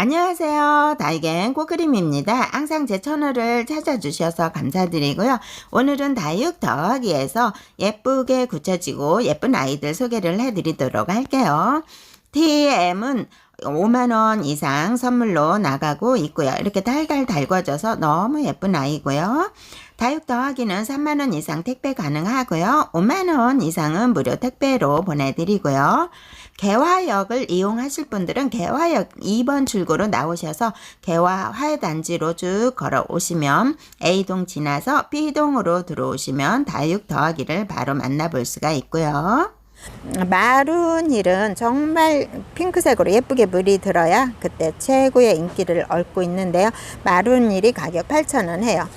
안녕하세요. 다이겐 꽃그림입니다. 항상 제 채널을 찾아주셔서 감사드리고요. 오늘은 다육 더하기에서 예쁘게 굳혀지고 예쁜 아이들 소개를 해드리도록 할게요. TM은 5만원 이상 선물로 나가고 있고요. 이렇게 달달 달궈져서 너무 예쁜 아이고요. 다육 더하기는 3만원 이상 택배 가능하고요. 5만원 이상은 무료 택배로 보내드리고요. 개화역을 이용하실 분들은 개화역 2번 출구로 나오셔서 개화 화해단지로 쭉 걸어 오시면 A동 지나서 B동으로 들어오시면 다육 더하기를 바로 만나볼 수가 있고요. 마룬 힐은 정말 핑크색으로 예쁘게 물이 들어야 그때 최고의 인기를 얻고 있는데요. 마룬 힐이 가격 8,000원 해요.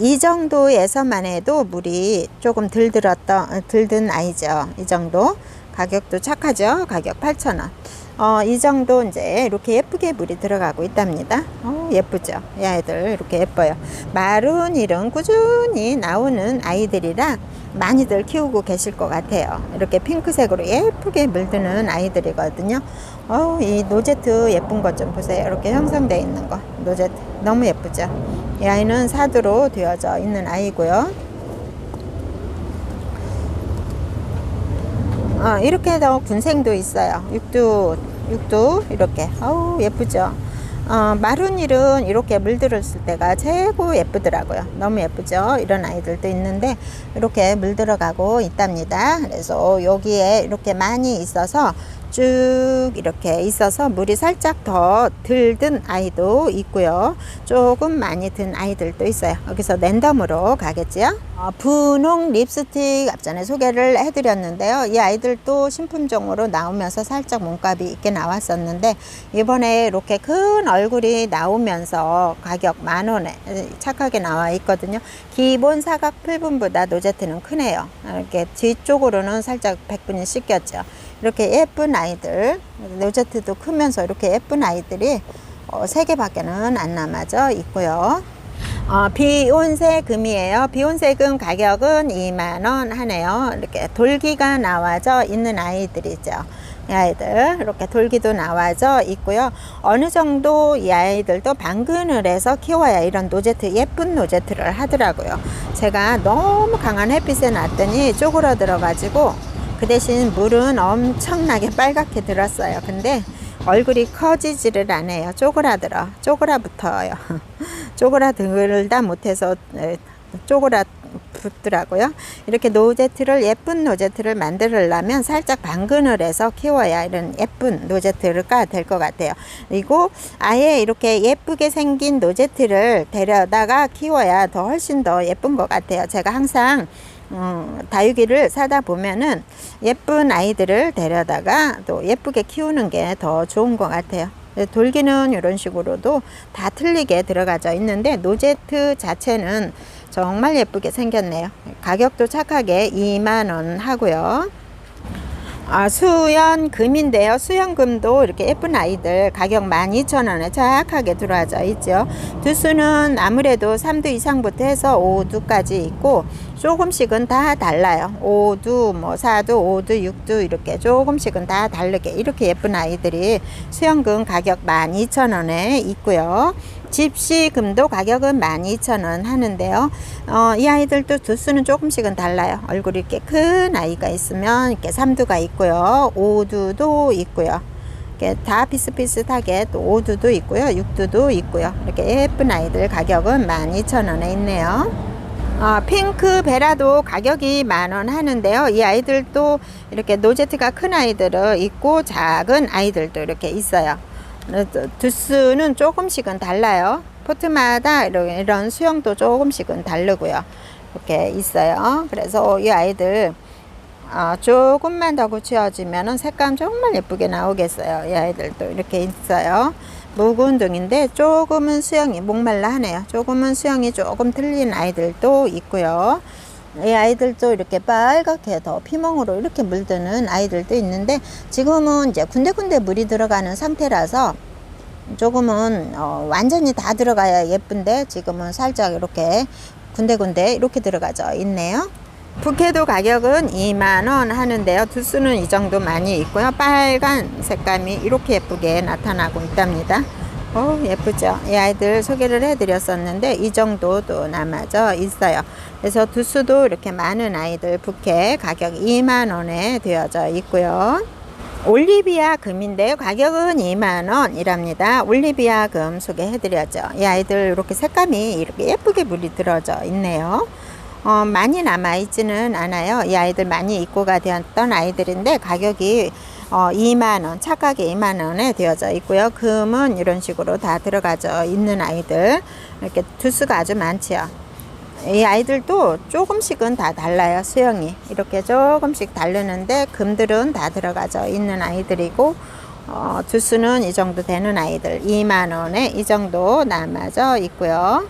이 정도에서만 해도 물이 조금 들 들었던 들든 아이죠. 이 정도 가격도 착하죠. 가격 8,000원. 어, 이 정도 이제 이렇게 예쁘게 물이 들어가고 있답니다. 어, 예쁘죠. 이 아이들 이렇게 예뻐요. 마룬힐은 꾸준히 나오는 아이들이라 많이들 키우고 계실 것 같아요. 이렇게 핑크색으로 예쁘게 물드는 아이들이거든요. 어, 이 노제트 예쁜 것 좀 보세요. 이렇게 형성되어 있는 거. 노제트. 너무 예쁘죠. 이 아이는 사두로 되어져 있는 아이고요. 어, 이렇게 더 군생도 있어요. 육두, 육두, 이렇게. 어우, 예쁘죠. 어, 마룬일은 이렇게 물들었을 때가 최고 예쁘더라고요. 너무 예쁘죠? 이런 아이들도 있는데, 이렇게 물들어가고 있답니다. 그래서 여기에 이렇게 많이 있어서 쭉 이렇게 있어서 물이 살짝 더 들든 아이도 있고요. 조금 많이 든 아이들도 있어요. 여기서 랜덤으로 가겠지요. 어, 분홍 립스틱 앞전에 소개를 해드렸는데요. 이 아이들도 신품종으로 나오면서 살짝 몸값이 있게 나왔었는데 이번에 이렇게 큰 얼굴이 나오면서 가격 만 원에 착하게 나와 있거든요. 기본 사각 풀분보다 노제트는 크네요. 이렇게 뒤쪽으로는 살짝 백분이 씻겼죠. 이렇게 예쁜 아이들 노제트도 크면서 이렇게 예쁜 아이들이 어, 3개밖에는 안 남아져 있고요. 어, 비온색 금이에요. 비온색 금 가격은 2만원 하네요. 이렇게 돌기가 나와져 있는 아이들이죠. 이 아이들 이렇게 돌기도 나와져 있고요. 어느 정도 이 아이들도 방근을 해서 키워야 이런 노제트 예쁜 노제트를 하더라고요. 제가 너무 강한 햇빛에 놨더니 쪼그러들어 가지고 그 대신 물은 엄청나게 빨갛게 들었어요. 근데 얼굴이 커지지를 않아요. 쪼그라들어. 쪼그라붙어요. 쪼그라들다 못해서 쪼그라 붙더라고요. 이렇게 노제트를 예쁜 노제트를 만들려면 살짝 방근을 해서 키워야 이런 예쁜 노제트가 될 것 같아요. 그리고 아예 이렇게 예쁘게 생긴 노제트를 데려다가 키워야 더 훨씬 더 예쁜 것 같아요. 제가 항상 음, 다육이를 사다 보면은 예쁜 아이들을 데려다가 또 예쁘게 키우는 게 더 좋은 것 같아요. 돌기는 이런 식으로도 다 틀리게 들어가져 있는데 노제트 자체는 정말 예쁘게 생겼네요. 가격도 착하게 2만원 하고요. 아, 수연금인데요. 수연금도 이렇게 예쁜 아이들 가격 12,000원에 착하게 들어와져 있죠. 두수는 아무래도 3두 이상부터 해서 5두까지 있고 조금씩은 다 달라요. 5두, 뭐 4두, 5두, 6두 이렇게 조금씩은 다 다르게 이렇게 예쁜 아이들이 수연금 가격 12,000원에 있고요. 집시금도 가격은 12,000원 하는데요. 어, 이 아이들도 두수는 조금씩은 달라요. 얼굴이 이렇게 큰 아이가 있으면 이렇게 3두가 있고요. 5두도 있고요. 다 비슷비슷하게 또 5두도 있고요. 6두도 있고요. 이렇게 예쁜 아이들 가격은 12,000원에 있네요. 어, 핑크 베라도 가격이 만원 하는데요. 이 아이들도 이렇게 노제트가 큰 아이들은 있고 작은 아이들도 이렇게 있어요. 두수는 조금씩은 달라요. 포트마다 이런 수영도 조금씩은 다르고요. 이렇게 있어요. 그래서 이 아이들 어, 조금만 더 굳혀지면 색감 정말 예쁘게 나오겠어요. 이 아이들도 이렇게 있어요. 묵은둥인데 조금은 수영이 목말라 하네요. 조금은 수영이 조금 틀린 아이들도 있고요. 이 아이들도 이렇게 빨갛게 더 피멍으로 이렇게 물드는 아이들도 있는데 지금은 이제 군데군데 물이 들어가는 상태라서 조금은 어 완전히 다 들어가야 예쁜데 지금은 살짝 이렇게 군데군데 이렇게 들어가져 있네요. 부케도 가격은 2만원 하는데요. 두수는 이 정도 많이 있고요. 빨간 색감이 이렇게 예쁘게 나타나고 있답니다. 어 예쁘죠? 이 아이들 소개를 해드렸었는데 이 정도도 남아져 있어요. 그래서 두수도 이렇게 많은 아이들 부케 가격 2만 원에 되어져 있고요. 올리비아 금인데요. 가격은 2만 원 이랍니다. 올리비아 금 소개해드렸죠. 이 아이들 이렇게 색감이 이렇게 예쁘게 물이 들어져 있네요. 어, 많이 남아있지는 않아요. 이 아이들 많이 입고가 되었던 아이들인데 가격이 어, 2만원, 착하게 2만원에 되어져 있고요. 금은 이런 식으로 다 들어가져 있는 아이들. 이렇게 두수가 아주 많지요. 이 아이들도 조금씩은 다 달라요. 수영이. 이렇게 조금씩 다르는데 금들은 다 들어가져 있는 아이들이고, 어, 두수는 이 정도 되는 아이들. 2만원에 이 정도 남아져 있고요.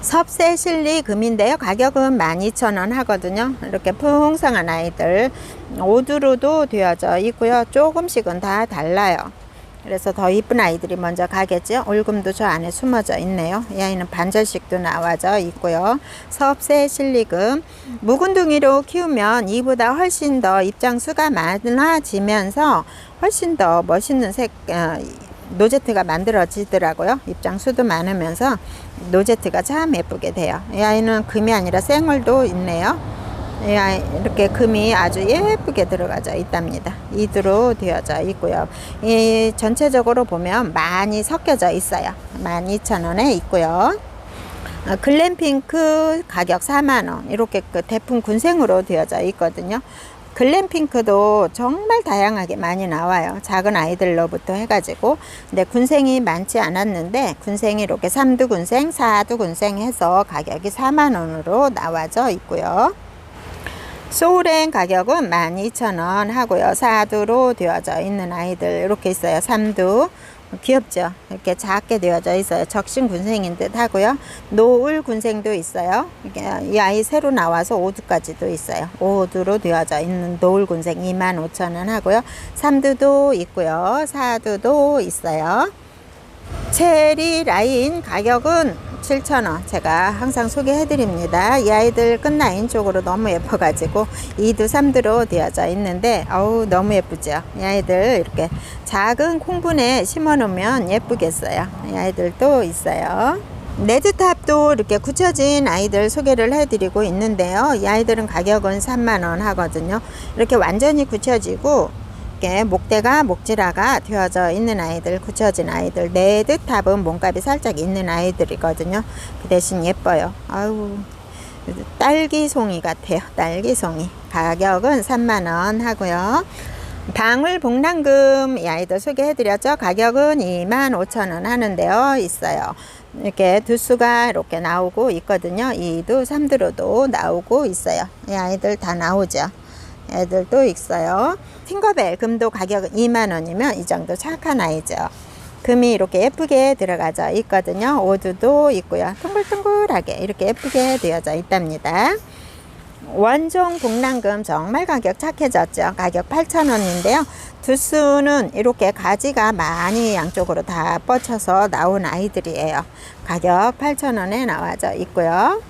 섭세 실리 금인데요. 가격은 12,000원 하거든요. 이렇게 풍성한 아이들. 오두로도 되어져 있고요. 조금씩은 다 달라요. 그래서 더 이쁜 아이들이 먼저 가겠죠. 올금도 저 안에 숨어져 있네요. 이 아이는 반절씩도 나와져 있고요. 섭세 실리금. 묵은둥이로 키우면 이보다 훨씬 더 입장수가 많아지면서 훨씬 더 멋있는 색, 어, 노제트가 만들어지더라고요. 입장수도 많으면서 노제트가 참 예쁘게 돼요. 이 아이는 금이 아니라 생얼도 있네요. 이 아이 이렇게 금이 아주 예쁘게 들어가져 있답니다. 이두로 되어져 있고요. 이 전체적으로 보면 많이 섞여져 있어요. 12,000원에 있고요. 어, 글램핑크 가격 4만원 이렇게 그 대풍 군생으로 되어져 있거든요. 글램핑크도 정말 다양하게 많이 나와요. 작은 아이들로부터 해가지고. 근데 군생이 많지 않았는데, 군생이 이렇게 3두 군생, 4두 군생 해서 가격이 4만 원으로 나와져 있고요. 소울행 가격은 12,000원 하고요. 4두로 되어져 있는 아이들 이렇게 있어요. 3두. 귀엽죠? 이렇게 작게 되어져 있어요. 적신 군생인 듯 하고요. 노을 군생도 있어요. 이게 이 아이 새로 나와서 5두까지도 있어요. 5두로 되어져 있는 노을 군생 25,000원 하고요. 3두도 있고요. 4두도 있어요. 체리 라인 가격은 7,000원. 제가 항상 소개해 드립니다. 이 아이들 끝라인 쪽으로 너무 예뻐 가지고 2두 3두로 되어져 있는데 어우 너무 예쁘죠? 이 아이들 이렇게 작은 콩분에 심어 놓으면 예쁘겠어요. 이 아이들도 있어요. 레드탑도 이렇게 굳혀진 아이들 소개를 해드리고 있는데요. 이 아이들은 가격은 3만원 하거든요. 이렇게 완전히 굳혀지고 이렇게 목대가 목지라가 되어져 있는 아이들 굳혀진 아이들 레드탑은 몸값이 살짝 있는 아이들이거든요. 그 대신 예뻐요. 아우 딸기송이 같아요. 딸기송이. 가격은 3만원 하고요. 방울 복랑금 이 아이들 소개해드렸죠? 가격은 2만 5천원 하는데요. 있어요. 이렇게 두수가 이렇게 나오고 있거든요. 2두 3두로도 나오고 있어요. 이 아이들 다 나오죠 애들도 있어요. 팅거벨 금도 가격은 2만 원이면 이 정도 착한 아이죠. 금이 이렇게 예쁘게 들어가져 있거든요. 오두도 있고요. 둥글둥글하게 이렇게 예쁘게 되어져 있답니다. 원종 복랑금 정말 가격 착해졌죠. 가격 8,000원인데요. 두수는 이렇게 가지가 많이 양쪽으로 다 뻗쳐서 나온 아이들이에요. 가격 8,000원에 나와져 있고요.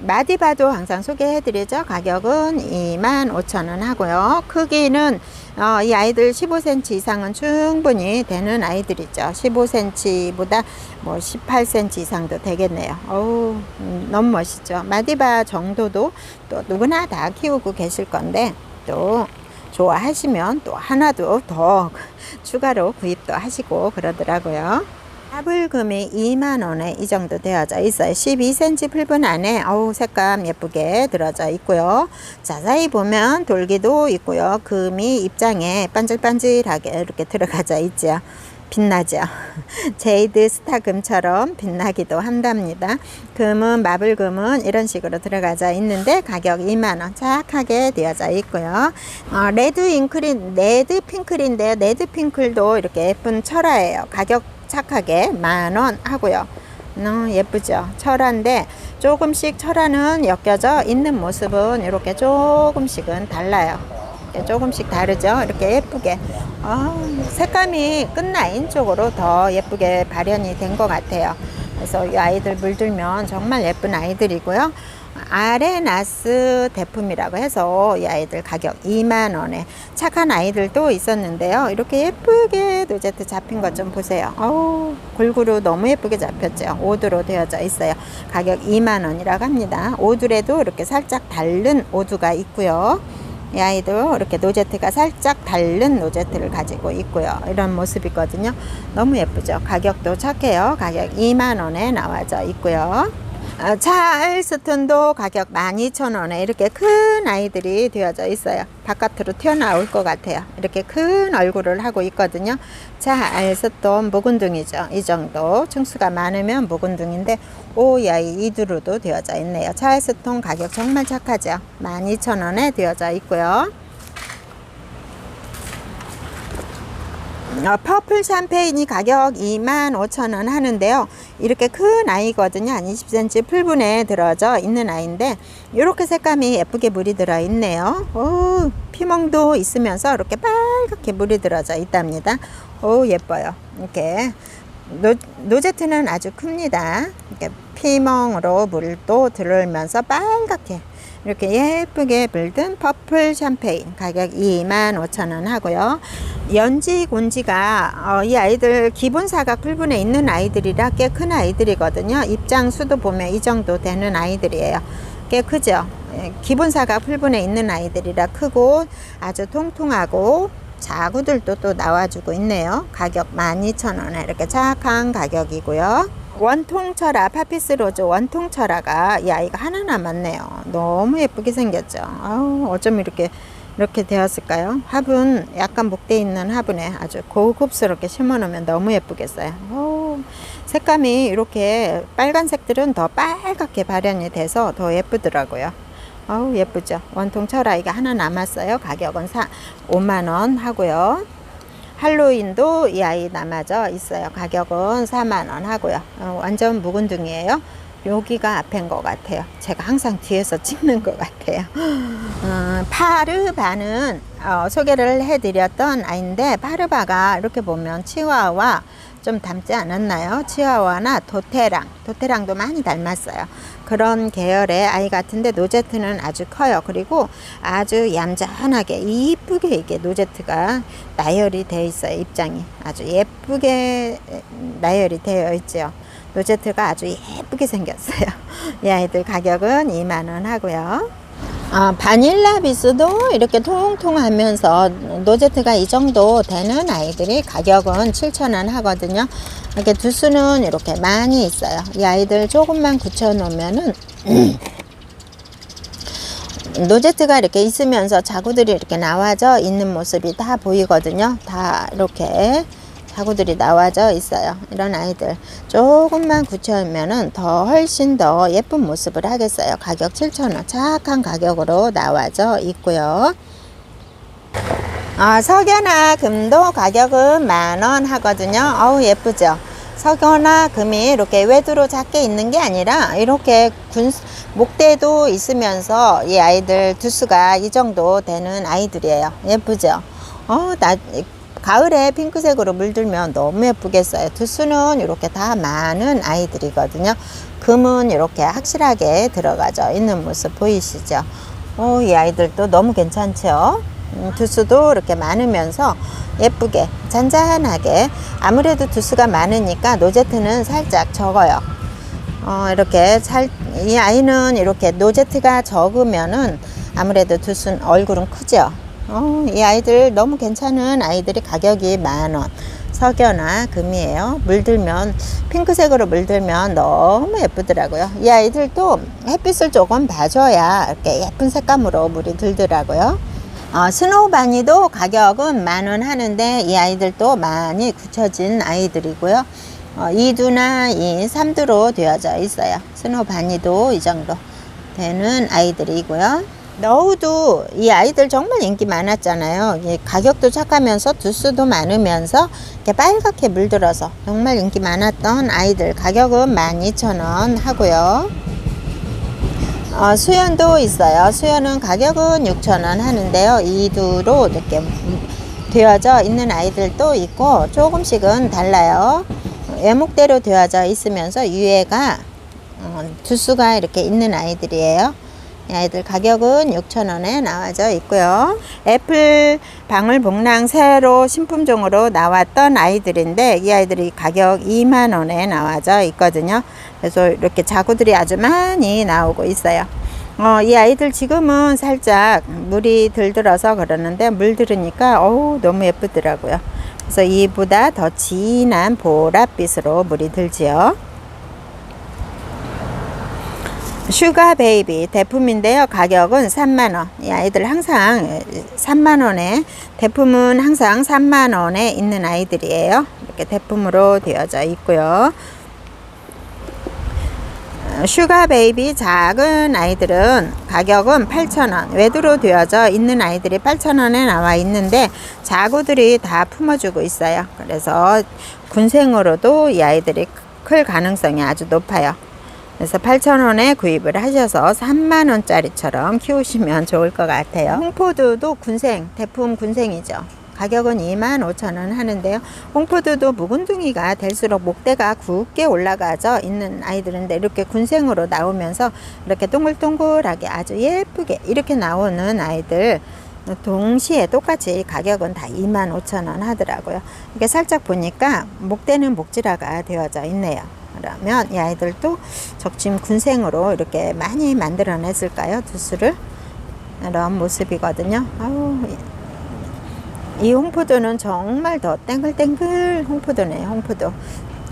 마디바도 항상 소개해드리죠. 가격은 25,000원 하고요. 크기는 어, 이 아이들 15cm 이상은 충분히 되는 아이들이죠. 15cm보다 뭐 18cm 이상도 되겠네요. 어우, 음, 너무 멋있죠. 마디바 정도도 또 누구나 다 키우고 계실 건데 또 좋아하시면 또 하나도 더 추가로 구입도 하시고 그러더라고요. 하불금이 2만원에 이 정도 되어져 있어요. 12cm 풀분 안에 어우 색감 예쁘게 들어져 있고요. 자세히 보면 돌기도 있고요. 금이 입장에 반질반질하게 이렇게 들어가져 있죠. 빛나죠? 제이드 스타금처럼 빛나기도 한답니다. 금은 마블금은 이런 식으로 들어가져 있는데 가격 2만원 착하게 되어져 있고요. 어, 레드 잉크린 레드 핑클인데요. 레드 핑클도 이렇게 예쁜 철화예요. 가격 착하게 만 원 하고요. 어, 예쁘죠? 철화인데 조금씩 철화는 엮여져 있는 모습은 이렇게 조금씩은 달라요. 조금씩 다르죠? 이렇게 예쁘게. 어, 색감이 끝라인 쪽으로 더 예쁘게 발현이 된 것 같아요. 그래서 이 아이들 물들면 정말 예쁜 아이들이고요. 아레나스 대품이라고 해서 이 아이들 가격 2만 원에 착한 아이들도 있었는데요. 이렇게 예쁘게 노제트 잡힌 것 좀 보세요. 어우, 골고루 너무 예쁘게 잡혔죠. 오두로 되어져 있어요. 가격 2만 원이라고 합니다. 오두에도 이렇게 살짝 다른 오두가 있고요. 이 아이도 이렇게 노제트가 살짝 다른 노제트를 가지고 있고요. 이런 모습이거든요. 너무 예쁘죠. 가격도 착해요. 가격 2만 원에 나와져 있고요. 어, 찰스톤도 가격 12,000원에 이렇게 큰 아이들이 되어져 있어요. 바깥으로 튀어나올 것 같아요. 이렇게 큰 얼굴을 하고 있거든요. 찰스톤 묵은둥이죠. 이 정도 층수가 많으면 묵은둥인데 오야이 이두루도 되어져 있네요. 찰스톤 가격 정말 착하죠. 12,000원에 되어져 있고요. 어, 퍼플 샴페인이 가격 25,000원 하는데요. 이렇게 큰 아이거든요. 한 20cm 풀분에 들어져 있는 아이인데 이렇게 색감이 예쁘게 물이 들어 있네요. 오, 피멍도 있으면서 이렇게 빨갛게 물이 들어져 있답니다. 오, 예뻐요. 이렇게 노, 노제트는 아주 큽니다. 이렇게 피멍으로 물도 들어오면서 빨갛게 이렇게 예쁘게 물든 퍼플 샴페인 가격 25,000원 하고요. 연지 곤지가 어, 이 아이들 기본 사각 풀분에 있는 아이들이라 꽤 큰 아이들이거든요. 입장 수도 보면 이 정도 되는 아이들이에요. 꽤 크죠. 예, 기본 사각 풀분에 있는 아이들이라 크고 아주 통통하고 자구들도 또 나와주고 있네요. 가격 12,000원에 이렇게 착한 가격이고요. 원통철아 파피스 로즈 원통철아가 이 아이가 하나 남았네요. 너무 예쁘게 생겼죠. 아우 어쩜 이렇게 이렇게 되었을까요? 화분 약간 목대 있는 화분에 아주 고급스럽게 심어 놓으면 너무 예쁘겠어요. 오, 색감이 이렇게 빨간색들은 더 빨갛게 발현이 돼서 더 예쁘더라고요. 아우 예쁘죠. 원통 철아이가 하나 남았어요. 가격은 4, 5만 원 하고요. 할로윈도 이 아이 남아져 있어요. 가격은 4만 원 하고요. 어, 완전 묵은둥이에요. 여기가 앞인 것 같아요. 제가 항상 뒤에서 찍는 것 같아요. 어, 파르바는 어, 소개를 해드렸던 아이인데 파르바가 이렇게 보면 치와와 좀 닮지 않았나요? 치와와나 도테랑, 도테랑도 많이 닮았어요. 그런 계열의 아이 같은데 노제트는 아주 커요. 그리고 아주 얌전하게 이쁘게 이게 노제트가 나열이 되어 있어요. 입장이 아주 예쁘게 나열이 되어 있죠. 노제트가 아주 예쁘게 생겼어요. 이 아이들 가격은 2만 원 하고요. 아, 바닐라 비스도 이렇게 통통하면서 노제트가 이 정도 되는 아이들이 가격은 7,000원 하거든요. 이렇게 두수는 이렇게 많이 있어요. 이 아이들 조금만 굳혀 놓으면은 노제트가 이렇게 있으면서 자구들이 이렇게 나와져 있는 모습이 다 보이거든요. 다 이렇게 자구들이 나와져 있어요. 이런 아이들 조금만 굳혀면은 더 훨씬 더 예쁜 모습을 하겠어요. 가격 7,000원 착한 가격으로 나와져 있고요. 아, 석연화 금도 가격은 만원 하거든요. 어우 예쁘죠. 석연화 금이 이렇게 외두로 작게 있는 게 아니라 이렇게 군 목대도 있으면서 이 아이들 두수가 이 정도 되는 아이들이에요. 예쁘죠. 어, 나 가을에 핑크색으로 물들면 너무 예쁘겠어요. 두수는 이렇게 다 많은 아이들이거든요. 금은 이렇게 확실하게 들어가져 있는 모습 보이시죠? 어, 이 아이들도 너무 괜찮죠? 음, 두수도 이렇게 많으면서 예쁘게 잔잔하게 아무래도 두수가 많으니까 노제트는 살짝 적어요. 어, 이렇게 살, 이 아이는 이렇게 노제트가 적으면은 아무래도 두순 얼굴은 크죠. 어, 이 아이들 너무 괜찮은 아이들이 가격이 만원. 석연화 금이에요. 물들면 핑크색으로 물들면 너무 예쁘더라고요. 이 아이들도 햇빛을 조금 봐줘야 이렇게 예쁜 색감으로 물이 들더라고요. 어, 스노우 바니도 가격은 만원 하는데 이 아이들도 많이 굳혀진 아이들이고요. 어, 2두나 2, 3두로 되어져 있어요. 스노우 바니도 이 정도 되는 아이들이고요. 너우도 이 아이들 정말 인기 많았잖아요. 이 가격도 착하면서 두수도 많으면서 이렇게 빨갛게 물들어서 정말 인기 많았던 아이들 가격은 12,000원 하고요. 어, 수연도 있어요. 수연은 가격은 6,000원 하는데요. 이두로 이렇게 되어져 있는 아이들도 있고 조금씩은 달라요. 외목대로 되어져 있으면서 위에가 어, 두수가 이렇게 있는 아이들이에요. 이 아이들 가격은 6,000원에 나와져 있고요. 애플 방울복랑 새로 신품종으로 나왔던 아이들인데 이 아이들이 가격 2만원에 나와져 있거든요. 그래서 이렇게 자구들이 아주 많이 나오고 있어요. 어, 이 아이들 지금은 살짝 물이 들들어서 그러는데 물 들으니까 어우 너무 예쁘더라고요. 그래서 이보다 더 진한 보랏빛으로 물이 들지요. 슈가 베이비 대품인데요. 가격은 3만원. 이 아이들 항상 3만원에, 대품은 항상 3만원에 있는 아이들이에요. 이렇게 대품으로 되어져 있고요. 어, 슈가 베이비 작은 아이들은 가격은 8,000원. 외두로 되어져 있는 아이들이 8,000원에 나와 있는데 자구들이 다 품어주고 있어요. 그래서 군생으로도 이 아이들이 클 가능성이 아주 높아요. 그래서 8,000원에 구입을 하셔서 3만원짜리처럼 키우시면 좋을 것 같아요. 홍포도도 군생, 대품 군생이죠. 가격은 25,000원 하는데요. 홍포도도 묵은둥이가 될수록 목대가 굵게 올라가져 있는 아이들인데 이렇게 군생으로 나오면서 이렇게 동글동글하게 아주 예쁘게 이렇게 나오는 아이들 동시에 똑같이 가격은 다 25,000원 하더라고요. 이게 살짝 보니까 목대는 목질화가 되어져 있네요. 그러면 이 아이들도 적심 군생으로 이렇게 많이 만들어냈을까요? 두수를 이런 모습이거든요. 아우, 이 홍포도는 정말 더 땡글땡글 홍포도네요. 홍포도.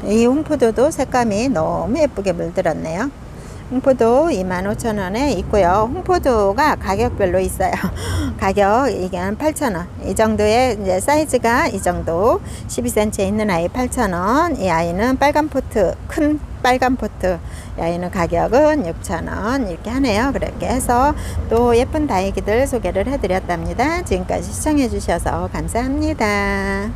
이 홍포도도 색감이 너무 예쁘게 물들었네요. 홍포도 25,000원에 있고요. 홍포도가 가격별로 있어요. 가격 이게 한 8,000원. 이 정도의 이제 사이즈가 이 정도 12cm 있는 아이 8,000원. 이 아이는 빨간 포트 큰 빨간 포트. 이 아이는 가격은 6,000원 이렇게 하네요. 그렇게 해서 또 예쁜 다이기들 소개를 해 드렸답니다. 지금까지 시청해 주셔서 감사합니다.